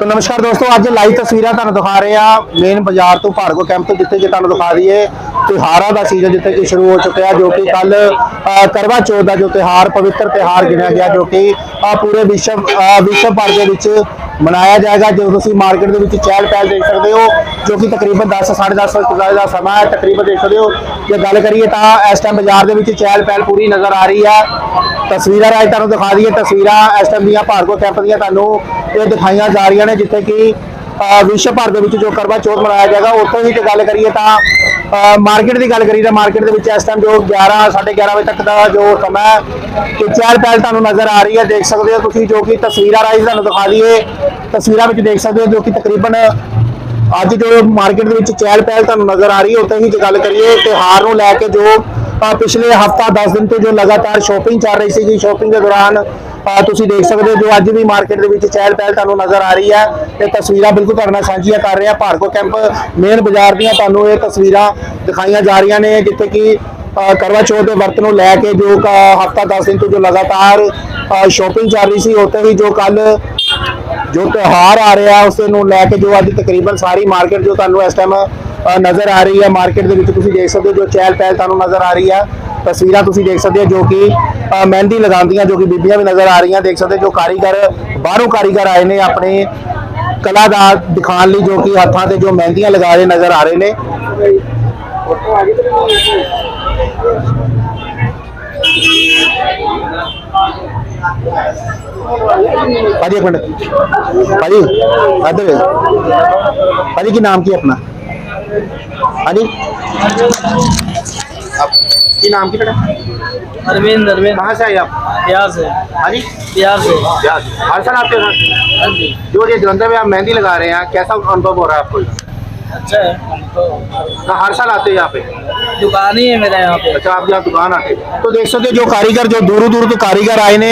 ਤਾਂ ਨਮਸਕਾਰ ਦੋਸਤੋ ਅੱਜ ਲਾਈਵ ਤਸਵੀਰਾਂ ਤੁਹਾਨੂੰ ਦਿਖਾ ਰਹੇ ਆ ਮੇਨ ਬਾਜ਼ਾਰ ਤੋਂ ਭਾਰਗੋ ਕੈਂਪ ਤੋਂ ਜਿੱਥੇ ਕਿ ਤੁਹਾਨੂੰ ਦਿਖਾ ਦਈਏ ਤਿਉਹਾਰਾਂ ਦਾ ਸੀਜ਼ਨ ਜਿੱਥੇ ਕਿ ਸ਼ੁਰੂ ਹੋ ਚੁੱਕਿਆ ਜੋ ਕਿ ਕੱਲ ਕਰਵਾ ਚੌਥ ਦਾ ਜੋ ਤਿਉਹਾਰ ਪਵਿੱਤਰ ਤਿਉਹਾਰ ਗਿਣਿਆ ਗਿਆ ਜੋ ਕਿ ਪੂਰੇ ਵਿਸ਼ਵ ਅ, ਵਿਸ਼ਵ ਭਰ ਦੇ ਵਿੱਚ ਮਨਾਇਆ ਜਾਏਗਾ। ਜੋ ਤੁਸੀਂ ਮਾਰਕੀਟ ਦੇ ਵਿੱਚ ਚਹਿਲ ਪਹਿਲ ਦੇਖ ਸਕਦੇ ਹੋ, ਜੋ ਕਿ ਤਕਰੀਬਨ 10 10:30 ਵਜੇ ਦਾ ਸਮਾਂ ਹੈ, ਤਕਰੀਬਨ ਦੇਖ ਸਕਦੇ ਹੋ। ਜੇ ਗੱਲ ਕਰੀਏ ਤਾਂ ਇਸ ਟਾਈਮ ਬਾਜ਼ਾਰ ਦੇ ਵਿੱਚ ਚਹਿਲ ਪਹਿਲ ਪੂਰੀ ਨਜ਼ਰ ਆ ਰਹੀ ਹੈ। ਤਸਵੀਰਾਂ ਰਾਜ ਤੁਹਾਨੂੰ ਦਿਖਾ ਦਈਏ, ਤਸਵੀਰਾਂ ਇਸ ਟਾਈਮ ਦੀਆਂ ਭਾਰਗੋ ਕੈਂਪ ਦੀਆਂ ਤੁਹਾਨੂੰ ਇਹ ਦਿਖਾਈਆਂ ਜਾ ਰਹੀਆਂ ਨੇ, ਜਿੱਥੇ ਕਿ ਵਿਸ਼ਵ ਭਰ ਦੇ ਵਿੱਚ ਜੋ ਕਰਵਾ ਚੌਥ ਮਨਾਇਆ ਜਾਏਗਾ, ਉੱਥੋਂ ਹੀ ਜੇ ਗੱਲ ਕਰੀਏ ਤਾਂ ਮਾਰਕੀਟ ਦੀ ਗੱਲ ਕਰੀਏ ਤਾਂ ਮਾਰਕੀਟ ਦੇ ਵਿੱਚ ਇਸ ਟਾਈਮ ਜੋ 11 11:30 ਵਜੇ ਤੱਕ ਦਾ ਜੋ ਸਮਾਂ ਹੈ ਕਿ ਚਹਿਲ ਪਹਿਲ ਤੁਹਾਨੂੰ ਨਜ਼ਰ ਆ ਰਹੀ ਹੈ, ਦੇਖ ਸਕਦੇ ਹੋ ਤੁਸੀਂ ਜੋ ਕਿ ਤਸਵੀਰਾਂ ਰਾਹੀਂ ਤੁਹਾਨੂੰ ਦਿਖਾ ਲਈਏ ਤਸਵੀਰਾਂ ਵਿੱਚ ਦੇਖ ਸਕਦੇ ਹੋ ਜੋ ਕਿ ਤਕਰੀਬਨ ਅੱਜ ਜੋ ਮਾਰਕੀਟ ਦੇ ਵਿੱਚ ਚਹਿਲ ਪਹਿਲ ਤੁਹਾਨੂੰ ਨਜ਼ਰ ਆ ਰਹੀ ਹੈ, ਉੱਥੇ ਹੀ ਜੇ ਗੱਲ ਕਰੀਏ ਤਿਉਹਾਰ ਨੂੰ ਲੈ ਕੇ ਜੋ ਪਿਛਲੇ ਹਫਤਾ 10 ਦਿਨ ਤੋਂ ਜੋ ਲਗਾਤਾਰ ਸ਼ੋਪਿੰਗ ਚੱਲ ਰਹੀ ਸੀਗੀ ਸ਼ੋਪਿੰਗ ਦੇ ਦੌਰਾਨ ਤੁਸੀਂ ਦੇਖ ਸਕਦੇ ਹੋ ਜੋ ਅੱਜ ਵੀ ਮਾਰਕੀਟ ਦੇ ਵਿੱਚ ਚਹਿਲ ਪਹਿਲ ਤੁਹਾਨੂੰ ਨਜ਼ਰ ਆ ਰਹੀ ਹੈ। ਇਹ ਤਸਵੀਰਾਂ ਬਿਲਕੁਲ ਤੁਹਾਡੇ ਨਾਲ ਸਾਂਝੀਆਂ ਕਰ ਰਿਹਾ ਭਾਰਕੋ ਕੈਂਪ ਮੇਨ ਬਾਜ਼ਾਰ ਦੀਆਂ ਤੁਹਾਨੂੰ ਇਹ ਤਸਵੀਰਾਂ ਦਿਖਾਈਆਂ ਜਾ ਰਹੀਆਂ ਨੇ, ਜਿੱਥੇ ਕਿ ਕਰਵਾ ਚੌਥ ਦੇ ਵਰਤ ਨੂੰ ਲੈ ਕੇ ਜੋ ਹਫਤਾ 10 ਦਿਨ ਤੋਂ ਜੋ ਲਗਾਤਾਰ ਸ਼ੋਪਿੰਗ ਚੱਲ ਰਹੀ ਸੀ, ਉੱਥੇ ਹੀ ਜੋ ਕੱਲ ਜੋ ਤਿਉਹਾਰ ਆ ਰਿਹਾ, ਉਸ ਨੂੰ ਲੈ ਕੇ ਜੋ ਅੱਜ ਤਕਰੀਬਨ ਸਾਰੀ ਮਾਰਕੀਟ ਜੋ ਤੁਹਾਨੂੰ ਇਸ ਟਾਈਮ ਨਜ਼ਰ ਆ ਰਹੀ ਹੈ। ਮਾਰਕੀਟ ਦੇ ਵਿੱਚ ਤੁਸੀਂ ਦੇਖ ਸਕਦੇ ਹੋ, ਜੋ ਚਹਿਲ ਪਹਿਲ ਤੁਹਾਨੂੰ ਨਜ਼ਰ ਆ ਰਹੀ ਹੈ ਤਸਵੀਰਾਂ ਤੁਸੀਂ ਦੇਖ ਸਕਦੇ ਹੋ, ਜੋ ਕਿ ਮਹਿੰਦੀ ਲਗਾਉਂਦੀਆਂ, ਜੋ ਕਿ ਬੀਬੀਆਂ ਵੀ ਨਜ਼ਰ ਆ ਰਹੀਆਂ। ਦੇਖ ਸਕਦੇ ਹੋ, ਜੋ ਕਾਰੀਗਰ ਬਾਹਰੋਂ ਕਾਰੀਗਰ ਆਏ ਨੇ ਆਪਣੇ ਕਲਾ ਦਾ ਦਿਖਾਉਣ ਲਈ, ਜੋ ਕਿ ਹੱਥਾਂ ਤੇ ਜੋ ਮਹਿੰਦੀਆਂ ਲਗਾ ਰਹੇ ਨਜ਼ਰ ਆ ਰਹੇ ਨੇ। परी एक मिनट। परी अदर परी की नाम की अपना? परी की नाम की बेटा? अरविंद अरविंद। कहाँ से आए आप? बिहार से। हाँ जी बिहार से। बिहार हर साल आपके साथ हाँ जो ये जलंधर में आप मेहंदी लगा रहे हैं कैसा अनुभव हो रहा है आपको? अच्छा है हम तो तो हर साल आते हो यहाँ पे दुकान ही है मेरा यहाँ पे अच्छा आप यहाँ दुकान आते हो तो देख सकते हो जो कारीगर जो दूरों दूर ਤੋਂ ਕਾਰੀਗਰ ਆਏ ਨੇ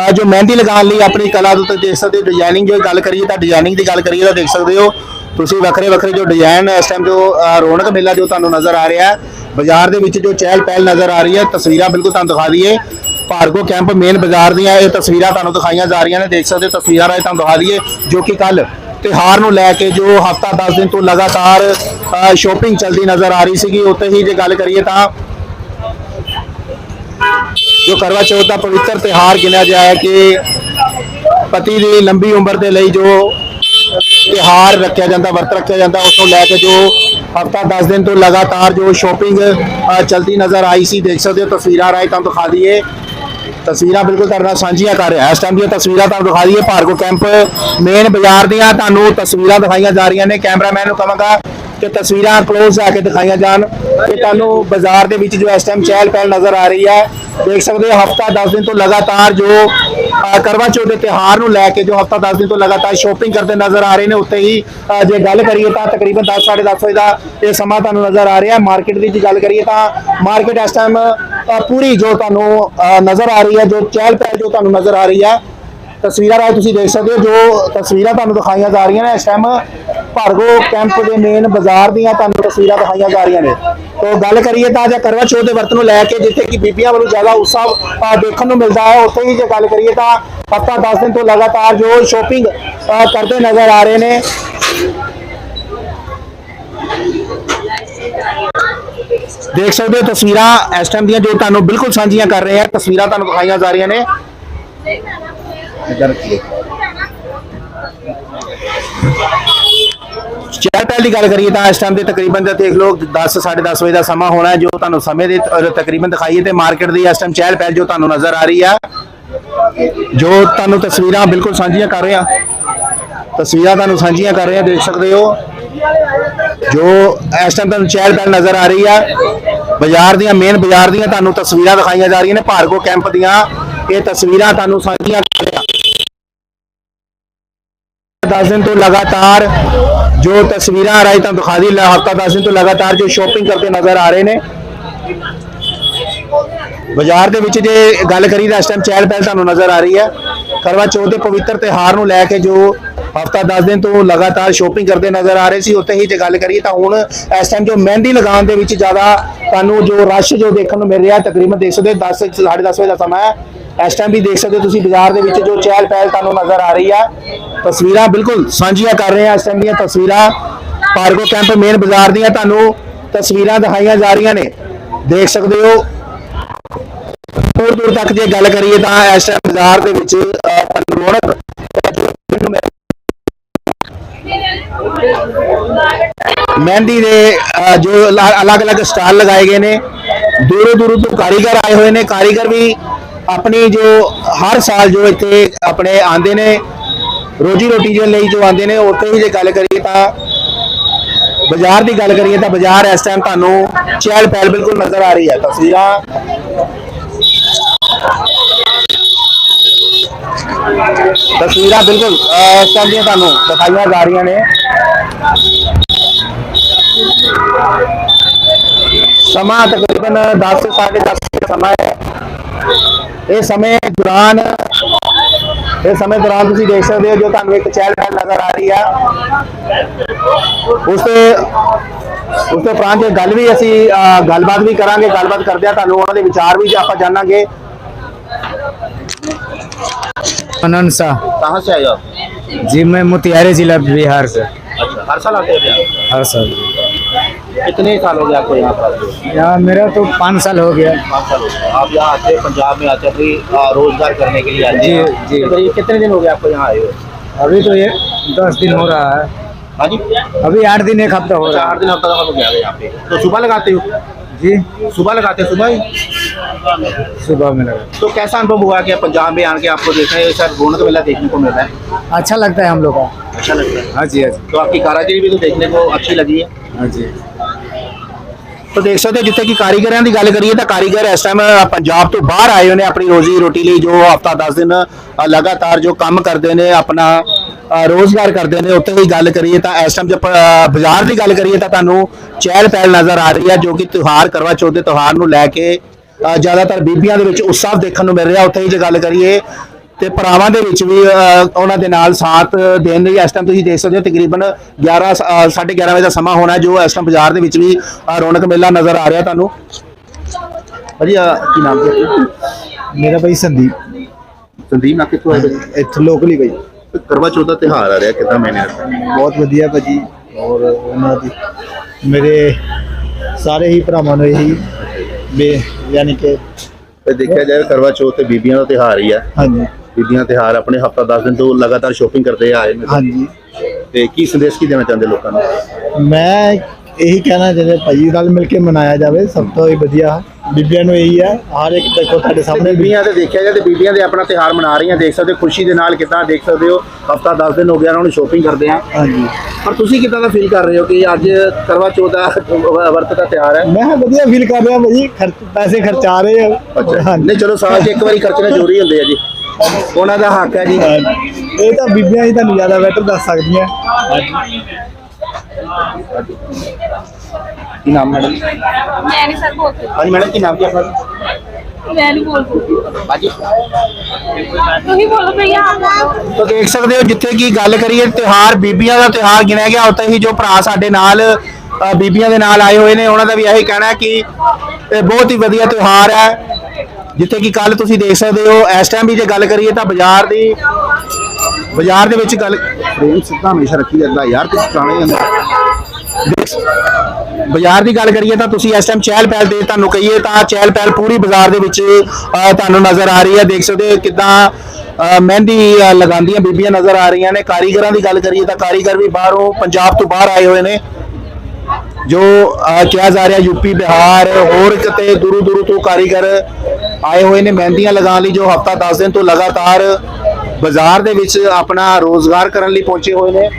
ਅਹ ਜੋ ਮਹਿੰਦੀ ਲਗਾਉਣ ਲਈ ਆਪਣੀ ਕਲਾ ਦੇ ਉੱਤੇ ਦੇਖ ਸਕਦੇ ਹੋ ਡਿਜ਼ਾਈਨਿੰਗ ਜੋ ਗੱਲ ਕਰੀਏ ਤਾਂ ਡਿਜ਼ਾਈਨਿੰਗ ਦੀ ਗੱਲ ਕਰੀਏ ਤਾਂ ਦੇਖ ਸਕਦੇ ਹੋ ਤੁਸੀਂ ਵੱਖਰੇ ਵੱਖਰੇ ਜੋ ਡਿਜ਼ਾਈਨ ਇਸ ਟਾਈਮ ਜੋ ਅਹ ਰੌਣਕ ਮੇਲਾ ਜੋ ਤੁਹਾਨੂੰ ਨਜ਼ਰ ਆ ਰਿਹਾ ਹੈ ਬਾਜ਼ਾਰ ਦੇ ਵਿੱਚ ਜੋ ਚਹਿਲ ਪਹਿਲ ਨਜ਼ਰ ਆ ਰਹੀ ਹੈ ਤਸਵੀਰਾਂ ਬਿਲਕੁਲ ਤੁਹਾਨੂੰ ਦਿਖਾ ਦਈਏ ਭਾਰਗੋ ਕੈਂਪ ਮੇਨ ਬਾਜ਼ਾਰ ਦੀਆਂ ਇਹ ਤਸਵੀਰਾਂ ਤੁਹਾਨੂੰ ਦਿਖਾਈਆਂ ਜਾ ਰਹੀਆਂ ਨੇ ਦੇਖ ਸਕਦੇ ਹੋ ਤਸਵੀਰਾਂ ਰਾਹੀਂ ਤੁਹਾਨੂੰ ਦਿਖਾ ਦਈਏ ਜੋ ਕਿ ਕੱਲ ਤਿਉਹਾਰ ਨੂੰ ਲੈ ਕੇ ਜੋ ਹਫਤਾ 10 ਦਿਨ ਤੋਂ ਲਗਾਤਾਰ ਸ਼ੋਪਿੰਗ ਚੱਲਦੀ ਨਜ਼ਰ ਆ ਰਹੀ ਸੀਗੀ, ਉੱਥੇ ਹੀ ਜੇ ਗੱਲ ਕਰੀਏ ਤਾਂ ਜੋ ਕਰਵਾ ਚੌਥ ਦਾ ਪਵਿੱਤਰ ਤਿਉਹਾਰ ਗਿਣਿਆ ਗਿਆ ਕਿ ਪਤੀ ਦੀ ਲੰਬੀ ਉਮਰ ਦੇ ਲਈ ਜੋ ਤਿਉਹਾਰ ਰੱਖਿਆ ਜਾਂਦਾ, ਵਰਤ ਰੱਖਿਆ ਜਾਂਦਾ, ਉਸ ਨੂੰ ਲੈ ਕੇ ਜੋ ਹਫਤਾ 10 ਦਿਨ ਤੋਂ ਲਗਾਤਾਰ ਜੋ ਸ਼ੋਪਿੰਗ ਚਲਦੀ ਨਜ਼ਰ ਆਈ ਸੀ, ਦੇਖ ਸਕਦੇ ਹੋ ਤਸਵੀਰਾਂ ਰਾਹੀਂ ਤੁਹਾਨੂੰ ਦਿਖਾ ਦਈਏ। ਤਸਵੀਰਾਂ ਬਿਲਕੁਲ ਤੁਹਾਡੇ ਨਾਲ ਸਾਂਝੀਆਂ ਕਰ ਰਿਹਾ। ਇਸ ਟਾਈਮ ਦੀਆਂ ਤਸਵੀਰਾਂ ਤੁਹਾਨੂੰ ਦਿਖਾ ਦਈਏ ਭਾਰਗੋ ਕੈਂਪ ਮੇਨ ਬਾਜ਼ਾਰ ਦੀਆਂ। ਤੁਹਾਨੂੰ ਤਸਵੀਰਾਂ ਦਿਖਾਈਆਂ ਜਾ ਰਹੀਆਂ ਨੇ। ਕੈਮਰਾਮੈਨ ਨੂੰ ਕਹਾਂਗਾ ਕਿ ਤਸਵੀਰਾਂ ਕਲੋਜ਼ ਆ ਕੇ ਦਿਖਾਈਆਂ ਜਾਣ ਕਿ ਤੁਹਾਨੂੰ ਬਾਜ਼ਾਰ ਦੇ ਵਿੱਚ ਜੋ ਇਸ ਟਾਈਮ ਚਹਿਲ ਪਹਿਲ ਨਜ਼ਰ ਆ ਰਹੀ ਹੈ। ਦੇਖ ਸਕਦੇ ਹੋ ਹਫਤਾ 10 ਦਿਨ ਤੋਂ ਲਗਾਤਾਰ ਜੋ ਕਰਵਾ ਚੌਥ ਦੇ ਤਿਉਹਾਰ ਨੂੰ ਲੈ ਕੇ ਜੋ ਹਫਤਾ 10 ਦਿਨ ਤੋਂ ਲਗਾਤਾਰ ਸ਼ਾਪਿੰਗ ਕਰਦੇ ਨਜ਼ਰ ਆ ਰਹੇ ਨੇ ਉੱਤੇ ਹੀ ਜੇ ਗੱਲ ਕਰੀਏ ਤਾਂ ਤਕਰੀਬਨ 10 10:30 ਵਜੇ ਦਾ ਇਹ ਸਮਾਂ ਤੁਹਾਨੂੰ ਨਜ਼ਰ ਆ ਰਿਹਾ ਮਾਰਕੀਟ ਦੀ ਜੇ ਗੱਲ ਕਰੀਏ ਤਾਂ ਮਾਰਕੀਟ ਇਸ ਟਾਈਮ ਪੂਰੀ ਜੋ ਤੁਹਾਨੂੰ ਨਜ਼ਰ ਆ ਰਹੀ ਹੈ, ਜੋ ਚਹਿਲ ਪਹਿਲ ਜੋ ਤੁਹਾਨੂੰ ਨਜ਼ਰ ਆ ਰਹੀ ਹੈ। ਤਸਵੀਰਾਂ ਰਾਹੀਂ ਤੁਸੀਂ ਦੇਖ ਸਕਦੇ ਹੋ ਜੋ ਤਸਵੀਰਾਂ ਤੁਹਾਨੂੰ ਦਿਖਾਈਆਂ ਜਾ ਰਹੀਆਂ ਨੇ ਇਸ ਟਾਈਮ ਭਾਰਗੋ ਕੈਂਪ ਦੇ ਮੇਨ ਬਾਜ਼ਾਰ ਦੀਆਂ ਤੁਹਾਨੂੰ ਤਸਵੀਰਾਂ ਦਿਖਾਈਆਂ ਜਾ ਰਹੀਆਂ ਨੇ। ਤੋਂ ਗੱਲ ਕਰੀਏ ਤਾਂ ਜੇ ਕਰਵਾ ਚੌਥ ਦੇ ਵਰਤ ਨੂੰ ਲੈ ਕੇ ਜਿੱਥੇ ਕਿ ਬੀਬੀਆਂ ਵੱਲੋਂ ਜ਼ਿਆਦਾ ਉਤਸ਼ਾਹ ਦੇਖਣ ਨੂੰ ਮਿਲਦਾ ਹੈ ਉੱਥੇ ਹੀ ਜੇ ਗੱਲ ਕਰੀਏ ਤਾਂ ਹਫਤਾ 10 ਦਿਨ ਤੋਂ ਲਗਾਤਾਰ ਜੋ ਸ਼ਾਪਿੰਗ ਕਰਦੇ ਨਜ਼ਰ ਆ ਰਹੇ ਨੇ। ਦੇਖ ਸਕਦੇ ਹੋ ਤਸਵੀਰਾਂ ਇਸ ਟਾਈਮ ਦੀਆਂ ਜੋ ਤੁਹਾਨੂੰ ਬਿਲਕੁਲ ਸਾਂਝੀਆਂ ਕਰ ਰਹੇ ਆ ਤਸਵੀਰਾਂ ਤੁਹਾਨੂੰ ਦਿਖਾਈਆਂ ਜਾ ਰਹੀਆਂ ਨੇ। ਇੱਧਰ ਚਹਿਲ ਪਹਿਲ ਦੀ ਗੱਲ ਕਰੀਏ ਤਾਂ ਇਸ ਟਾਈਮ 'ਤੇ ਤਕਰੀਬਨ ਤੇ ਦੇਖ ਲਓ 10 10:30 ਵਜੇ ਦਾ ਸਮਾਂ ਹੋਣਾ ਜੋ ਤੁਹਾਨੂੰ ਸਮੇਂ ਦੇ ਤਕਰੀਬਨ ਦਿਖਾਈਏ ਤੇ ਮਾਰਕੀਟ ਦੀ ਇਸ ਟਾਈਮ ਚਹਿਲ ਪਹਿਲ ਜੋ ਤੁਹਾਨੂੰ ਨਜ਼ਰ ਆ ਰਹੀ ਆ, ਜੋ ਤੁਹਾਨੂੰ ਤਸਵੀਰਾਂ ਬਿਲਕੁਲ ਸਾਂਝੀਆਂ ਕਰ ਰਹੇ। ਆ ਤਸਵੀਰਾਂ ਤੁਹਾਨੂੰ ਸਾਂਝੀਆਂ ਕਰ ਰਹੇ ਆ ਦੇਖ ਸਕਦੇ ਹੋ। ਜੋ ਇਸ ਟਾਈਮ ਤੁਹਾਨੂੰ ਚਹਿਲ ਪਹਿਲ ਨਜ਼ਰ ਆ ਰਹੀ ਆ, ਬਾਜ਼ਾਰ ਦੀਆਂ ਮੇਨ ਬਾਜ਼ਾਰ ਦੀਆਂ ਤੁਹਾਨੂੰ ਤਸਵੀਰਾਂ ਦਿਖਾਈਆਂ ਜਾ ਰਹੀਆਂ ਨੇ, ਭਾਰਗੋ ਕੈਂਪ ਦੀਆਂ। ਇਹ ਤਸਵੀਰਾਂ ਤੁਹਾਨੂੰ ਸਾਂਝੀਆਂ ਕਰ ਰਹੇ। ਆ 10 ਦਿਨ ਤੋਂ ਲਗਾਤਾਰ ਜੋ ਤਸਵੀਰਾਂ ਰਾਈ ਤਾਂ ਦਿਖਾ ਦੀ ਹਫਤਾ 10 ਦਿਨ ਤੋਂ ਲਗਾਤਾਰ ਜੋ ਸ਼ਾਪਿੰਗ ਕਰਦੇ ਨਜ਼ਰ ਆ ਰਹੇ ਨੇ। ਬਾਜ਼ਾਰ ਦੇ ਵਿੱਚ ਜੇ ਗੱਲ ਕਰੀ ਤਾਂ ਇਸ ਟਾਈਮ ਚਹਿਲ ਪਹਿਲ ਤੁਹਾਨੂੰ ਨਜ਼ਰ ਆ ਰਹੀ ਹੈ। ਕਰਵਾ ਚੌਥ ਦੇ ਪਵਿੱਤਰ ਤਿਉਹਾਰ ਨੂੰ ਲੈ ਕੇ ਜੋ ਹਫਤਾ 10 ਦਿਨ ਤੋਂ ਲਗਾਤਾਰ ਸ਼ੋਪਿੰਗ ਕਰਦੇ ਨਜ਼ਰ ਆ ਰਹੇ ਸੀ, ਉੱਥੇ ਹੀ ਜੇ ਗੱਲ ਕਰੀਏ ਤਾਂ ਹੁਣ ਇਸ ਟਾਈਮ ਜੋ ਮਹਿੰਦੀ ਲਗਾਉਣ ਦੇ ਵਿੱਚ ਜ਼ਿਆਦਾ ਤੁਹਾਨੂੰ ਜੋ ਰਸ਼ ਜੋ ਦੇਖਣ ਨੂੰ ਮਿਲ ਰਿਹਾ, ਤਕਰੀਬਨ ਦੇਖ ਸਕਦੇ ਹੋ 10 10:30 ਵਜੇ ਦਾ ਸਮਾਂ ਹੈ। ਇਸ ਟਾਈਮ ਵੀ ਦੇਖ ਸਕਦੇ ਹੋ ਤੁਸੀਂ ਬਾਜ਼ਾਰ ਦੇ ਵਿੱਚ ਜੋ ਚਹਿਲ ਪਹਿਲ ਤੁਹਾਨੂੰ ਨਜ਼ਰ ਆ ਰਹੀ ਆ। ਤਸਵੀਰਾਂ ਬਿਲਕੁਲ ਸਾਂਝੀਆਂ ਕਰ ਰਹੇ ਆ ਇਸ ਟਾਈਮ ਦੀਆਂ ਤਸਵੀਰਾਂ। ਪਾਰਕੋ ਕੈਂਪ ਮੇਨ ਬਾਜ਼ਾਰ ਦੀਆਂ ਤੁਹਾਨੂੰ ਤਸਵੀਰਾਂ ਦਿਖਾਈਆਂ ਜਾ ਰਹੀਆਂ ਨੇ। ਦੇਖ ਸਕਦੇ ਹੋ। ਦੂਰ ਦੂਰ ਤੱਕ ਜੇ ਗੱਲ ਕਰੀਏ ਤਾਂ ਇਸ ਟਾਈਮ ਬਾਜ਼ਾਰ ਦੇ ਵਿੱਚ ਰੌਣਕ ਮਹਿੰਦੀ ਦੇ ਅਹ, ਜੋ ਅਲੱਗ-ਅਲੱਗ ਸਟਾਲ ਲਗਾਏ ਗਏ ਨੇ। ਦੂਰੋਂ ਦੂਰੋਂ ਤੋਂ ਕਾਰੀਗਰ ਆਏ ਹੋਏ ਨੇ। ਕਾਰੀਗਰ ਵੀ ਆਪਣੀ ਜੋ ਹਰ ਸਾਲ ਜੋ ਇੱਥੇ ਆਪਣੇ ਆਂਦੇ ਨੇ, ਰੋਜੀ ਰੋਟੀ ਦੇ ਲਈ ਜੋ ਆਂਦੇ ਨੇ, ਉੱਥੇ ਹੀ ਜੇ ਗੱਲ ਕਰੀਏ ਤਾਂ ਬਾਜ਼ਾਰ ਦੀ ਗੱਲ ਕਰੀਏ ਤਾਂ ਬਾਜ਼ਾਰ ਇਸ ਟਾਈਮ ਤੁਹਾਨੂੰ ਚਹਿਲ ਪਹਿਲ ਬਿਲਕੁਲ ਨਜ਼ਰ ਆ ਰਹੀ ਹੈ। ਤਸਵੀਰਾਂ ਤਸਵੀਰਾਂ ਬਿਲਕੁਲ ਇਸ ਟਾਈਮ ਦੀਆਂ ਤੁਹਾਨੂੰ ਦਿਖਾਈਆਂ ਜਾ ਰਹੀਆਂ ਨੇ। ਸਮਾਂ ਤਕਰੀਬਨ 10 ਤੋਂ 10:30 ਦਾ ਸਮਾਂ ਹੈ। ਇਹ ਸਮੇਂ ਦੌਰਾਨ ਇਹ ਸਮੇਂ ਦੌਰਾਨ ਤੁਸੀਂ ਦੇਖ ਸਕਦੇ ਹੋ ਜੋ ਤੁਹਾਨੂੰ ਇੱਕ ਚਹਿਲ ਪਹਿਲ ਨਜ਼ਰ ਆ ਰਹੀ ਆ ਉਸ ਤੇ ਉਸ ਤੋਂ ਉਪਰੰਤ ਇਹ ਗੱਲ ਵੀ ਅਸੀਂ ਅਹ, ਗੱਲਬਾਤ ਵੀ ਕਰਾਂਗੇ ਗੱਲਬਾਤ ਕਰਦੇ ਆ ਤੁਹਾਨੂੰ ਉਹਨਾਂ ਦੇ ਵਿਚਾਰ ਵੀ ਆਪਾਂ ਜਾਣਾਂਗੇ आनंद शाह कहाँ से आए आप जी मैं मोतिहारी जिला बिहार से अच्छा हर साल आते हैं हर साल कितने साल हो गए आपको यहाँ पर? यहाँ मेरा तो पाँच साल हो गया। पाँच साल हो गए। आप यहाँ आते हैं पंजाब में आते हैं आ, रोज़गार करने के लिए आते जी, हैं जी। करीब कितने दिन हो गए आपको यहाँ आए हुए? अभी तो ये दस दिन हो रहा है। हाँ जी। अभी आठ दिन एक हफ़्ता हो रहा चार दिन हफ़्ता हो गया यहाँ पे। तो सुबह लगाते हो? जी। सुबह लगाते हो सुबह ही? सुबह में लगा तो कैसा अनुभव हुआ कि पंजाब में आके आपको देखा है सर रौनक मेला देखने को मिल है? अच्छा लगता है हम लोग का। अच्छा लगता है। हाँ जी हाँ जी। तो आपकी कारागिरी भी तो देखने को अच्छी लगी है। हाँ जी। ਤੋ ਦੇਖ ਸਕਦੇ ਹੋ ਜਿੱਥੇ ਕਿ ਕਾਰੀਗਰਾਂ ਦੀ ਗੱਲ ਕਰੀਏ ਤਾਂ ਕਾਰੀਗਰ ਇਸ ਟਾਈਮ ਪੰਜਾਬ ਤੋਂ ਬਾਹਰ ਆਏ ਹੋਏ ਨੇ ਆਪਣੀ ਰੋਜ਼ੀ ਰੋਟੀ ਲਈ ਜੋ ਹਫਤਾ 10 ਦਿਨ ਲਗਾਤਾਰ ਜੋ ਕੰਮ ਕਰਦੇ ਨੇ ਆਪਣਾ ਅ, ਰੋਜ਼ਗਾਰ ਕਰਦੇ ਨੇ ਉੱਥੇ ਦੀ ਗੱਲ ਕਰੀਏ ਤਾਂ ਇਸ ਟਾਈਮ ਜੇ ਆਪਾਂ, ਬਾਜ਼ਾਰ ਦੀ ਗੱਲ ਕਰੀਏ ਤਾਂ ਤੁਹਾਨੂੰ ਚਹਿਲ ਪਹਿਲ ਨਜ਼ਰ ਆ ਰਹੀ ਹੈ ਜੋ ਕਿ ਤਿਉਹਾਰ ਕਰਵਾ ਚੌਥ ਦੇ ਤਿਉਹਾਰ ਨੂੰ ਲੈ ਕੇ ਜ਼ਿਆਦਾਤਰ ਬੀਬੀਆਂ ਦੇ ਵਿੱਚ ਉਤਸ਼ਾਹ ਦੇਖਣ ਨੂੰ ਮਿਲ ਰਿਹਾ ਉੱਥੇ ਹੀ ਜੇ ਗੱਲ ਕਰੀਏ ਤੇ ਭਰਾਵਾਂ ਦੇ ਵਿੱਚ ਵੀ ਉਹਨਾਂ ਦੇ ਨਾਲ ਸਾਥ ਦੇਣ ਲਈ ਇਸ ਟਾਈਮ ਤੁਸੀਂ ਦੇਖ ਸਕਦੇ ਹੋ ਤਕਰੀਬਨ 11 11:30 ਦਾ ਸਮਾਂ ਹੋਣਾ ਜੋ ਇਸ ਟਾਈਮ ਬਾਜ਼ਾਰ ਦੇ ਵਿੱਚ ਵੀ ਰੌਣਕ ਮੇਲਾ ਨਜ਼ਰ ਆ ਰਿਹਾ ਤੁਹਾਨੂੰ। ਵਧੀਆ ਕੀ ਨਾਮ ਹੈ ਮੇਰਾ ਭਾਈ ਸੰਦੀਪ। ਸੰਦੀਪ ਆ ਕਿੱਥੋਂ ਆਏ ਇੱਥੇ ਲੋਕਲੀ ਭਾਈ। ਕਰਵਾ ਚੌਥ ਦਾ ਤਿਹਾਰ ਆ ਰਿਹਾ ਕਿਦਾਂ ਮੈਨੇ ਬਹੁਤ ਵਧੀਆ ਭਾਜੀ ਔਰ ਉਹਨਾਂ ਦੀ ਮੇਰੇ ਸਾਰੇ ਹੀ ਭਰਾਵਾਂ ਨੂੰ ਇਹੀ ਬੇ ਯਾਨੀ ਕਿ ਦੇਖਿਆ ਜਾਏ ਕਰਵਾ ਚੌਥ ਤੇ ਬੀਬੀਆਂ ਦਾ ਤਿਹਾਰ ਹੀ ਆ। ਹਾਂਜੀ। ਬੀਬੀਆਂ ਦਾ ਤਿਉਹਾਰ ਆਪਣੇ ਹਫਤਾ 10 ਦਿਨ ਤੋਂ ਲਗਾਤਾਰ ਸ਼ੋਪਿੰਗ ਕਰਦੇ ਆਏ ਨੇ। ਹਾਂਜੀ। ਤੇ ਕੀ ਸੰਦੇਸ਼ ਕੀ ਦੇਣਾ ਚਾਹੁੰਦੇ ਲੋਕਾਂ ਨੂੰ? ਮੈਂ ਇਹੀ ਕਹਿਣਾ ਚਾਹੁੰਦਾ ਭਾਜੀ ਨਾਲ ਮਿਲ ਕੇ ਮਨਾਇਆ ਜਾਵੇ ਸਭ ਤੋਂ ਹੀ ਵਧੀਆ। ਬੀਬੀਆਂ ਨੂੰ ਇਹੀ ਹੈ ਹਰ ਇੱਕ ਦੇਖੋ ਤੁਹਾਡੇ ਸਾਹਮਣੇ ਬੀਬੀਆਂ ਤੇ ਦੇਖਿਆ ਤੇ ਬੀਬੀਆਂ ਦੇ ਆਪਣਾ ਤਿਉਹਾਰ ਮਨਾ ਰਹੀਆਂ ਦੇਖ ਸਕਦੇ ਹੋ ਖੁਸ਼ੀ ਦੇ ਨਾਲ ਕਿਦਾਂ ਦੇਖ ਸਕਦੇ ਹੋ ਹਫਤਾ 10 ਦਿਨ ਹੋ ਗਿਆ ਉਹਨਾਂ ਨੂੰ ਸ਼ੋਪਿੰਗ ਕਰਦੇ ਆ। ਹਾਂਜੀ। ਪਰ ਤੁਸੀਂ ਕਿਦਾਂ ਦਾ ਫੀਲ ਕਰ ਰਹੇ ਹੋ ਕਿ ਅੱਜ ਕਰਵਾ ਚੌਥ ਦਾ ਵਰਤ ਦਾ ਤਿਉਹਾਰ ਹੈ? ਮੈਂ ਵਧੀਆ ਫੀਲ ਕਰ ਰਿਹਾ ਭਾਜੀ ਖਰਚ ਪੈਸੇ ਖਰਚਾ ਰਹੇ ਹਾਂਜੀ। ਨਹੀਂ ਚਲੋ ਸਾਲ 'ਚ ਇੱਕ ਵਾਰੀ ਖਰਚਣੇ ਜ਼ਰੂਰੀ ਹੁੰਦੇ ਆ ਜੀ। ਉਹਨਾਂ ਦਾ ਹੱਕ ਹੈ ਜੀ। ਇਹ ਤਾਂ ਬੀਬੀਆਂ ਹੀ ਤੁਹਾਨੂੰ ਜ਼ਿਆਦਾ ਬੈਟਰ ਦੱਸ ਸਕਦੀਆਂ। ਕੀ ਨਾਮ ਮੈਡਮ? ਮੈਂ ਨਹੀਂ ਸਰ ਬੋਲ ਸਕਦੀ। ਹਾਂਜੀ ਮੈਡਮ ਕੀ ਨਾਮ ਕੀ ਆਪਣਾ? ਮੈਂ ਨਹੀਂ ਬੋਲ ਸਕਦੀ। ਹਾਂਜੀ ਤੁਸੀਂ ਬੋਲੋ ਭਈਆ ਆਪ ਬੋਲੋ। ਤਾਂ ਦੇਖ ਸਕਦੇ ਹੋ ਜਿੱਥੇ ਕੀ ਗੱਲ ਕਰੀਏ ਤਿਉਹਾਰ ਬੀਬੀਆਂ ਦਾ ਤਿਉਹਾਰ ਗਿਣਿਆ ਗਿਆ ਉੱਥੇ ਹੀ ਜੋ ਭਰਾ ਸਾਡੇ ਨਾਲ ਅ, ਬੀਬੀਆਂ ਦੇ ਨਾਲ ਆਏ ਹੋਏ ਨੇ ਉਹਨਾਂ ਦਾ ਵੀ ਇਹੀ ਕਹਿਣਾ ਹੈ ਕਿ ਇਹ ਬਹੁਤ ਹੀ ਵਧੀਆ ਤਿਉਹਾਰ ਹੈ। ਜਿੱਥੇ ਕਿ ਕੱਲ ਤੁਸੀਂ ਦੇਖ ਸਕਦੇ ਹੋ, ਇਸ ਟਾਈਮ ਵੀ ਜੇ ਗੱਲ ਕਰੀਏ ਤਾਂ ਬਾਜ਼ਾਰ ਦੀ, ਬਾਜ਼ਾਰ ਦੇ ਵਿੱਚ ਗੱਲ ਫਰੇਮ ਸਿੱਧਾ ਹਮੇਸ਼ਾ ਰੱਖੀ ਜਾਂਦਾ ਯਾਰ ਕੁਝ ਪੁਰਾਣੇ ਅੰਦਰ ਬਾਜ਼ਾਰ ਦੀ ਗੱਲ ਕਰੀਏ ਤਾਂ ਤੁਸੀਂ ਇਸ ਟਾਈਮ ਚਹਿਲ ਪਹਿਲ ਦੇ ਤੁਹਾਨੂੰ ਕਹੀਏ ਤਾਂ ਚਹਿਲ ਪਹਿਲ ਪੂਰੀ ਬਾਜ਼ਾਰ ਦੇ ਵਿੱਚ ਤੁਹਾਨੂੰ ਨਜ਼ਰ ਆ ਰਹੀ ਹੈ। ਦੇਖ ਸਕਦੇ ਹੋ ਕਿਦਾਂ ਮਹਿੰਦੀ ਲਗਾਉਂਦੀਆਂ ਬੀਬੀਆਂ ਨਜ਼ਰ ਆ ਰਹੀਆਂ ਨੇ। ਕਾਰੀਗਰਾਂ ਦੀ ਗੱਲ ਕਰੀਏ ਤਾਂ ਕਾਰੀਗਰ ਵੀ ਬਾਹਰੋਂ ਪੰਜਾਬ ਤੋਂ ਬਾਹਰ ਆਏ ਹੋਏ ਨੇ, ਜੋ ਕਿਹਾ ਜਾ ਰਿਹਾ ਯੂਪੀ ਬਿਹਾਰ, ਹੋਰ ਕਿਤੇ ਦੂਰੋਂ ਦੂਰੋਂ ਤੋਂ ਕਾਰੀਗਰ ਆਏ ਹੋਏ ਨੇ ਮਹਿੰਦੀਆਂ ਲਗਾਉਣ ਲਈ ਜੋ ਹਫਤਾ 10 ਦਿਨ ਤੋਂ ਲਗਾਤਾਰ ਬਾਜ਼ਾਰ ਦੇ ਵਿੱਚ ਆਪਣਾ ਰੋਜ਼ਗਾਰ ਕਰਨ ਲਈ ਪਹੁੰਚੇ ਹੋਏ ਨੇ।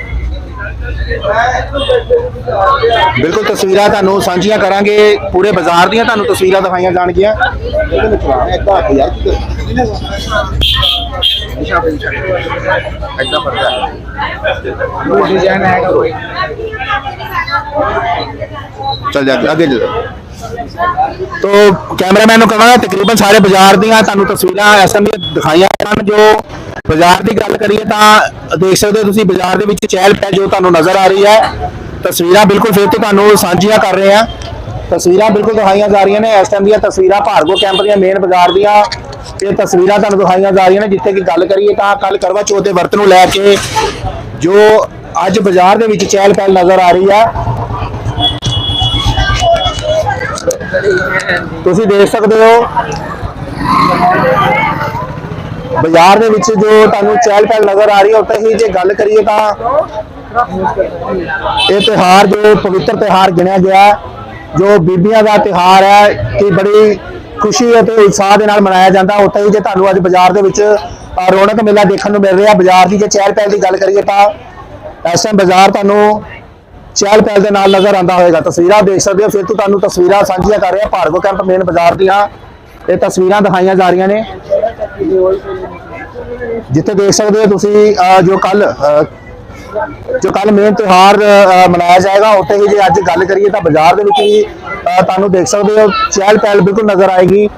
ਬਿਲਕੁਲ ਤਸਵੀਰਾਂ ਤੁਹਾਨੂੰ ਸਾਂਝੀਆਂ ਕਰਾਂਗੇ। ਪੂਰੇ ਬਾਜ਼ਾਰ ਦੀਆਂ ਤੁਹਾਨੂੰ ਤਸਵੀਰਾਂ ਦਿਖਾਈਆਂ ਜਾਣਗੀਆਂ। ਬਿਲਕੁਲ ਜਾ, ਅੱਗੇ ਜਾ ਤੋ ਕੈਮਰਾਮੈਨ ਨੂੰ ਕਹਾਂਗਾ ਤਕਰੀਬਨ ਸਾਰੇ ਬਾਜ਼ਾਰ ਦੀਆਂ ਤੁਹਾਨੂੰ ਤਸਵੀਰਾਂ ਐਸਐਮ ਦੀਆਂ ਦਿਖਾਈਆਂ ਹਨ ਜੋ ਬਾਜ਼ਾਰ ਦੀ ਗੱਲ ਕਰੀਏ ਤਾਂ ਦੇਖ ਸਕਦੇ ਹੋ ਤੁਸੀਂ ਬਾਜ਼ਾਰ ਦੇ ਵਿੱਚ ਚਹਿਲ ਪਹਿਲ ਜੋ ਤੁਹਾਨੂੰ ਨਜ਼ਰ ਆ ਰਹੀ ਹੈ। ਤਸਵੀਰਾਂ ਬਿਲਕੁਲ ਫਿਰ ਤੋਂ ਤੁਹਾਨੂੰ ਸਾਂਝੀਆਂ ਕਰ ਰਹੇ ਹਾਂ। ਤਸਵੀਰਾਂ ਬਿਲਕੁਲ ਦਿਖਾਈਆਂ ਜਾ ਰਹੀਆਂ ਨੇ ਇਸ ਟਾਈਮ ਦੀਆਂ ਤਸਵੀਰਾਂ ਭਾਰਗੋ ਕੈਂਪ ਦੀਆਂ ਮੇਨ ਬਾਜ਼ਾਰ ਦੀਆਂ। ਇਹ ਤਸਵੀਰਾਂ ਤੁਹਾਨੂੰ ਦਿਖਾਈਆਂ ਜਾ ਰਹੀਆਂ ਨੇ, ਜਿੱਥੇ ਕਿ ਗੱਲ ਕਰੀਏ ਤਾਂ ਕੱਲ ਕਰਵਾ ਚੌਥ ਦੇ ਵਰਤ ਨੂੰ ਲੈ ਕੇ ਜੋ ਅੱਜ ਬਾਜ਼ਾਰ ਦੇ ਵਿੱਚ ਚਹਿਲ ਪਹਿਲ ਨਜ਼ਰ ਆ ਰਹੀ ਹੈ। ਤੁਸੀਂ ਦੇਖ ਸਕਦੇ ਹੋ। ਬਾਜ਼ਾਰ ਦੇ ਵਿੱਚ ਜੋ ਤੁਹਾਨੂੰ ਚਹਿਲ ਪਹਿਲ ਨਜ਼ਰ ਆ ਰਹੀ ਹੈ, ਉੱਥੇ ਹੀ ਜੇ ਗੱਲ ਕਰੀਏ ਤਾਂ ਇਹ ਤਿਹਾਰ ਜੋ ਪਵਿੱਤਰ ਤਿਹਾਰ ਗਿਣਿਆ ਗਿਆ ਜੋ ਬੀਬੀਆਂ ਦਾ ਤਿਹਾਰ ਹੈ, ਕਿ ਬੜੀ ਖੁਸ਼ੀ ਅਤੇ ਉਤਸ਼ਾਹ ਦੇ ਨਾਲ ਮਨਾਇਆ ਜਾਂਦਾ ਉੱਥੇ ਹੀ ਜੇ ਤੁਹਾਨੂੰ ਅੱਜ ਬਾਜ਼ਾਰ ਦੇ ਵਿੱਚ ਰੌਣਕ ਮੇਲਾ ਦੇਖਣ ਨੂੰ ਮਿਲ ਰਿਹਾ ਬਾਜ਼ਾਰ ਦੀ ਜੇ ਚਹਿਲ ਪਹਿਲ ਦੀ ਗੱਲ ਕਰੀਏ ਤਾਂ ਇਸ ਬਾਜ਼ਾਰ ਤੁਹਾਨੂੰ ਚਹਿਲ ਪਹਿਲ ਦੇ ਨਾਲ ਨਜ਼ਰ ਆਉਂਦਾ ਹੋਵੇਗਾ। ਤਸਵੀਰਾਂ ਦੇਖ ਸਕਦੇ ਹੋ। ਫਿਰ ਤੋਂ ਤੁਹਾਨੂੰ ਤਸਵੀਰਾਂ ਸਾਂਝੀਆਂ ਕਰ ਰਿਹਾ ਭਾਰਗੋ ਕੈਂਪ ਮੇਨ ਬਾਜ਼ਾਰ ਦੀਆਂ। ਇਹ ਤਸਵੀਰਾਂ ਦਿਖਾਈਆਂ ਜਾ ਰਹੀਆਂ ਨੇ। ਜਿੱਥੇ ਦੇਖ ਸਕਦੇ ਹੋ ਤੁਸੀਂ ਜੋ ਕੱਲ ਜੋ ਕੱਲ ਮੇਨ ਤਿਉਹਾਰ ਮਨਾਇਆ ਜਾਏਗਾ, ਉੱਥੇ ਹੀ ਜੇ ਅੱਜ ਗੱਲ ਕਰੀਏ ਤਾਂ ਬਾਜ਼ਾਰ ਦੇ ਵਿੱਚ ਵੀ ਤੁਹਾਨੂੰ ਦੇਖ ਸਕਦੇ ਹੋ, ਚਹਿਲ ਪਹਿਲ ਬਿਲਕੁਲ ਨਜ਼ਰ ਆਏਗੀ।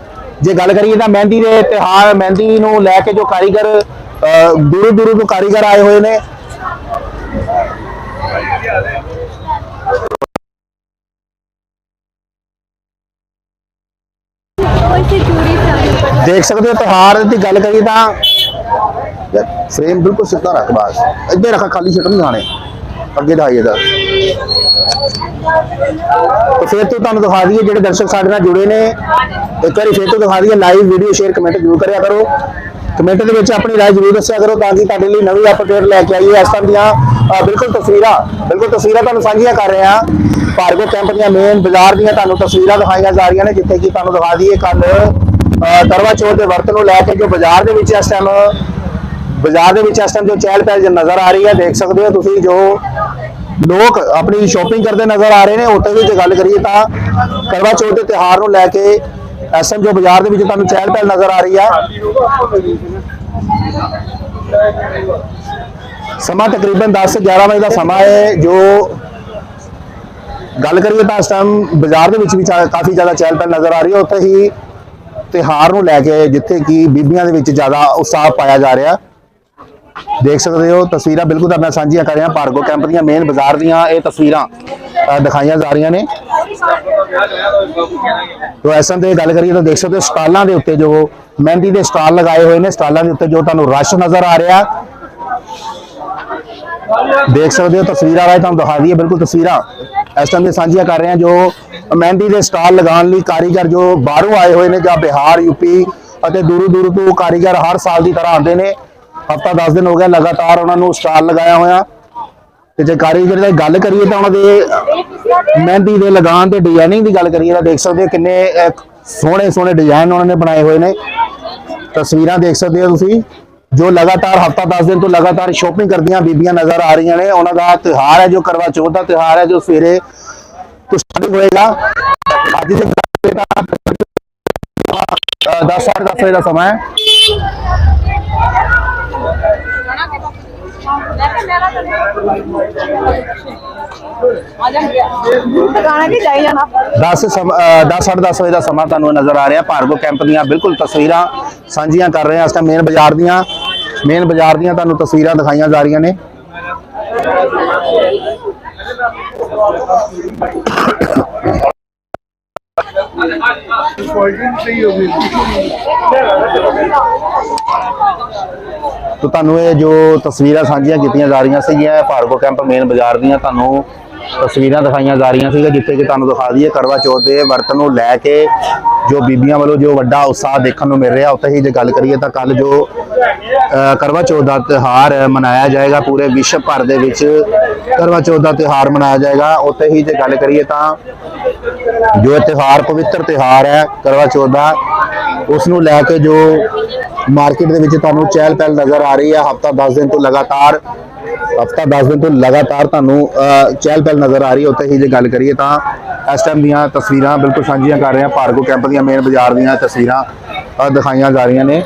ਜੇ ਗੱਲ ਕਰੀਏ ਤਾਂ ਮਹਿੰਦੀ ਦੇ ਤਿਉਹਾਰ, ਮਹਿੰਦੀ ਨੂੰ ਲੈ ਕੇ ਜੋ ਕਾਰੀਗਰ ਦੂਰੋਂ ਦੂਰੋਂ ਤੋਂ ਕਾਰੀਗਰ ਆਏ ਹੋਏ ਨੇ। ਦੇਖ ਸਕਦੇ ਹੋ ਤਿਉਹਾਰ ਦੀ ਗੱਲ ਕਰੀਏ ਤਾਂ ਫਰੇਮ ਬਿਲਕੁਲ ਸਿੱਧਾ ਰੱਖ ਬਾਸ। ਇੱਧੇ ਰੱਖ, ਖਾਲੀ ਸ਼ਕਲ ਨਹੀਂ ਆਣੇ ਅੱਗੇ ਦਾ ਆਈਏ ਦਾ। ਤੇ ਫਿਰ ਤੋਂ ਤੁਹਾਨੂੰ ਦਿਖਾ ਦਈਏ ਜਿਹੜੇ ਦਰਸ਼ਕ ਸਾਡੇ ਨਾਲ ਜੁੜੇ ਨੇ। ਇੱਕ ਵਾਰੀ ਫਿਰ ਤੋਂ ਦਿਖਾ ਦਈਏ ਲਾਈਵ ਵੀਡੀਓ ਸ਼ੇਅਰ ਕਮੈਂਟ ਜ਼ਰੂਰ ਕਰਿਆ ਕਰੋ। ਕਮੈਂਟ ਦੇ ਵਿੱਚ ਆਪਣੀ ਰਾਏ ਜ਼ਰੂਰ ਦੱਸਿਆ ਕਰੋ ਤਾਂ ਕਿ ਤੁਹਾਡੇ ਲਈ ਨਵੀਂ ਅਪਡੇਟ ਲੈ ਕੇ ਆਈਏ। ਇਸ ਤਰ੍ਹਾਂ ਦੀਆਂ ਬਿਲਕੁਲ ਤਸਵੀਰਾਂ ਬਿਲਕੁਲ ਤਸਵੀਰਾਂ ਤੁਹਾਨੂੰ ਸਾਂਝੀਆਂ ਕਰ ਰਹੇ ਹਾਂ। ਭਾਰਗੋ ਕੈਂਪ ਦੀਆਂ ਮੇਨ ਬਾਜ਼ਾਰ ਦੀਆਂ ਤੁਹਾਨੂੰ ਤਸਵੀਰਾਂ ਦਿਖਾਈਆਂ ਜਾ ਰਹੀਆਂ ਨੇ, ਜਿੱਥੇ ਕਿ ਤੁਹਾਨੂੰ ਦਿਖਾ ਦਈਏ ਕੱਲ ਕਰਵਾ ਚੌਥ ਦੇ ਵਰਤ ਨੂੰ ਲੈ ਕੇ ਜੋ ਬਾਜ਼ਾਰ ਦੇ ਵਿੱਚ ਇਸ ਟਾਈਮ ਬਾਜ਼ਾਰ ਦੇ ਵਿੱਚ ਇਸ ਟਾਈਮ ਜੋ ਚਹਿਲ ਪਹਿਲ ਨਜ਼ਰ ਆ ਰਹੀ ਹੈ, ਦੇਖ ਸਕਦੇ ਹੋ ਤੁਸੀਂ ਜੋ ਲੋਕ ਆਪਣੀ ਸ਼ਾਪਿੰਗ ਕਰਦੇ ਨਜ਼ਰ ਆ ਰਹੇ ਨੇ। ਉੱਥੇ ਵੀ ਜੇ ਗੱਲ ਕਰੀਏ ਤਾਂ ਕਰਵਾ ਚੌਥ ਦੇ ਤਿਉਹਾਰ ਨੂੰ ਲੈ ਕੇ ਇਸ ਬਾਜ਼ਾਰ ਦੇ ਵਿੱਚ ਤੁਹਾਨੂੰ ਚਹਿਲ ਪਹਿਲ ਨਜ਼ਰ ਆ ਰਹੀ ਆ। ਸਮਾਂ ਤਕਰੀਬਨ 10 11 ਵਜੇ ਦਾ ਸਮਾਂ ਹੈ ਜੋ ਗੱਲ ਕਰੀਏ ਤਾਂ ਇਸ ਟਾਈਮ ਬਾਜ਼ਾਰ ਦੇ ਵਿੱਚ ਵੀ ਕਾਫੀ ਜ਼ਿਆਦਾ ਚਹਿਲ ਪਹਿਲ ਨਜ਼ਰ ਆ ਰਹੀ ਹੈ। ਉੱਥੇ ਹੀ ਤਿਉਹਾਰ ਨੂੰ ਲੈ ਕੇ ਜਿੱਥੇ ਕਿ ਬੀਬੀਆਂ ਦੇ ਵਿੱਚ ਜ਼ਿਆਦਾ ਉਤਸ਼ਾਹ ਪਾਇਆ ਜਾ ਰਿਹਾ। ਦੇਖ ਸਕਦੇ ਹੋ ਤਸਵੀਰਾਂ ਬਿਲਕੁਲ ਤਾਂ ਮੈਂ ਸਾਂਝੀਆਂ ਕਰ ਰਿਹਾ ਭਾਰਗੋ ਕੈਂਪ ਦੀਆਂ ਮੇਨ ਬਾਜ਼ਾਰ ਦੀਆਂ ਇਹ ਤਸਵੀਰਾਂ ਅ, ਦਿਖਾਈਆਂ ਜਾ ਰਹੀਆਂ ਨੇ। ਤੋ ਐਸਾਂ ਤੇ ਗੱਲ ਕਰੀਏ ਤਾਂ ਦੇਖ ਸਕਦੇ ਹੋ ਸਟਾਲਾਂ ਦੇ ਉੱਤੇ ਜੋ ਮਹਿੰਦੀ ਦੇ ਸਟਾਲ ਲਗਾਏ ਹੋਏ ਨੇ, ਸਟਾਲਾਂ ਦੇ ਉੱਤੇ ਜੋ ਤੁਹਾਨੂੰ ਰਸ਼ ਨਜ਼ਰ ਆ ਰਿਹਾ। ਦੇਖ ਸਕਦੇ ਹੋ ਤਸਵੀਰਾਂ ਰਾਏ ਤੁਹਾਨੂੰ ਦਿਖਾ ਦਈਏ, ਬਿਲਕੁਲ ਤਸਵੀਰਾਂ। ਇਸ ਟਾਈਮ ਦੇ ਸਾਂਝੀਆਂ ਕਰ ਰਹੇ ਹਾਂ ਜੋ ਮਹਿੰਦੀ ਦੇ ਸਟਾਲ ਲਗਾਉਣ ਲਈ ਕਾਰੀਗਰ ਜੋ ਬਾਹਰੋਂ ਆਏ ਹੋਏ ਨੇ ਜਾਂ ਬਿਹਾਰ ਯੂਪੀ ਅਤੇ ਦੂਰੋਂ ਦੂਰੋਂ ਤੋਂ ਕਾਰੀਗਰ ਹਰ ਸਾਲ ਦੀ ਤਰ੍ਹਾਂ ਆਉਂਦੇ ਨੇ। ਹਫਤਾ 10 ਦਿਨ ਹੋ ਗਿਆ ਲਗਾਤਾਰ ਉਹਨਾਂ ਨੂੰ ਸਟਾਲ ਲਗਾਇਆ ਹੋਇਆ। ਤੇ ਜੇ ਕਾਰੀਗਰ ਦੀ ਗੱਲ ਕਰੀਏ ਤਾਂ ਉਹਨਾਂ ਦੇ ਮਹਿੰਦੀ ਦੇ ਲਗਾਉਣ ਤੇ ਡਿਜ਼ਾਈਨਿੰਗ ਦੀ ਗੱਲ ਕਰੀਏ ਤਾਂ ਦੇਖ ਸਕਦੇ ਹੋ ਕਿੰਨੇ ਸੋਹਣੇ ਸੋਹਣੇ ਡਿਜ਼ਾਈਨ ਉਹਨਾਂ ਨੇ ਬਣਾਏ ਹੋਏ ਨੇ। ਤਸਵੀਰਾਂ ਦੇਖ ਸਕਦੇ ਹੋ ਤੁਸੀਂ, ਜੋ ਲਗਾਤਾਰ ਹਫਤਾ 10 ਦਿਨ ਤੋਂ ਲਗਾਤਾਰ ਸ਼ੋਪਿੰਗ ਕਰਦੀਆਂ ਬੀਬੀਆਂ ਨਜ਼ਰ ਆ ਰਹੀਆਂ ਨੇ। ਉਹਨਾਂ ਦਾ ਤਿਉਹਾਰ ਹੈ ਜੋ ਕਰਵਾ ਚੌਥ ਦਾ ਤਿਉਹਾਰ ਹੈ, ਜੋ ਸਵੇਰੇ ਤੋਂ ਸਟਾਰਟ ਹੋਏਗਾ। ਅੱਜ ਦੇ 10 ਸਾਢੇ ਦਸ ਵਜੇ ਦਾ ਸਮਾਂ ਹੈ। ਟਿਕਾਣਾ ਕੀ ਜਾਈ ਜਾਣਾ? 10 10 10 ਵਜੇ ਦਾ ਸਮਾਂ ਤੁਹਾਨੂੰ ਨਜ਼ਰ ਆ ਰਿਹਾ। ਭਾਰਗੋ ਕੈਂਪ ਦੀਆਂ ਬਿਲਕੁਲ ਤਸਵੀਰਾਂ ਸਾਂਝੀਆਂ ਕਰ ਰਹੇ ਹਾਂ। ਇਸ ਟਾਈਮ ਮੇਨ ਬਾਜ਼ਾਰ ਦੀਆਂ ਮੇਨ ਬਾਜ਼ਾਰ ਦੀਆਂ ਤੁਹਾਨੂੰ ਤਸਵੀਰਾਂ ਦਿਖਾਈਆਂ ਜਾ ਰਹੀਆਂ ਨੇ। ਤੋ ਤੁਹਾਨੂੰ ਇਹ ਜੋ ਤਸਵੀਰਾਂ ਸਾਂਝੀਆਂ ਕੀਤੀਆਂ ਜਾ ਰਹੀਆਂ ਸੀਗੀਆਂ ਭਾਰਗੋ ਕੈਂਪ ਮੇਨ ਬਾਜ਼ਾਰ ਦੀਆਂ, ਤੁਹਾਨੂੰ ਤਸਵੀਰਾਂ ਦਿਖਾਈਆਂ ਜਾ ਰਹੀਆਂ ਸੀਗੀਆਂ, ਜਿੱਥੇ ਕਿ ਤੁਹਾਨੂੰ ਦਿਖਾ ਦਈਏ, ਕਰਵਾ ਚੌਥ ਦੇ ਵਰਤ ਨੂੰ ਲੈ ਕੇ ਜੋ ਬੀਬੀਆਂ ਵੱਲੋਂ ਜੋ ਵੱਡਾ ਉਤਸ਼ਾਹ ਦੇਖਣ ਨੂੰ ਮਿਲ ਰਿਹਾ, ਉੱਥੇ ਹੀ ਜੇ ਗੱਲ ਕਰੀਏ ਤਾਂ ਕੱਲ ਜੋ ਕਰਵਾ ਚੌਥ ਦਾ ਤਿਉਹਾਰ ਮਨਾਇਆ ਜਾਏਗਾ ਪੂਰੇ ਵਿਸ਼ਵ ਭਰ ਦੇ ਵਿੱਚ। ਕਰਵਾ ਚੌਥ ਦਾ ਤਿਉਹਾਰ ਮਨਾਇਆ ਜਾਏਗਾ, ਉੱਥੇ ਹੀ ਜੇ ਗੱਲ ਕਰੀਏ ਤਾਂ ਜੋ ਇਹ ਤਿਉਹਾਰ ਪਵਿੱਤਰ ਤਿਉਹਾਰ ਹੈ, ਕਰਵਾ ਚੌਥ ਦਾ, ਉਸ ਨੂੰ ਲੈ ਕੇ ਜੋ ਮਾਰਕੀਟ ਦੇ ਵਿੱਚ ਤੁਹਾਨੂੰ ਚਹਿਲ ਪਹਿਲ ਨਜ਼ਰ ਆ ਰਹੀ ਹੈ, ਹਫਤਾ 10 ਦਿਨ ਤੋਂ ਲਗਾਤਾਰ ਹਫਤਾ 10 ਦਿਨ ਤੋਂ ਲਗਾਤਾਰ ਤੁਹਾਨੂੰ ਚਹਿਲ ਪਹਿਲ ਨਜ਼ਰ ਆ ਰਹੀ ਹੈ, ਉੱਥੇ ਹੀ ਜੇ ਗੱਲ ਕਰੀਏ ਤਾਂ ਇਸ ਟਾਈਮ ਦੀਆਂ ਤਸਵੀਰਾਂ ਬਿਲਕੁਲ ਸਾਂਝੀਆਂ ਕਰ ਰਹੇ ਹਾਂ, ਭਾਰਗੋ ਕੈਂਪ ਦੀਆਂ ਮੇਨ ਬਾਜ਼ਾਰ ਦੀਆਂ ਤਸਵੀਰਾਂ ਦਿਖਾਈਆਂ ਜਾ ਰਹੀਆਂ ਨੇ।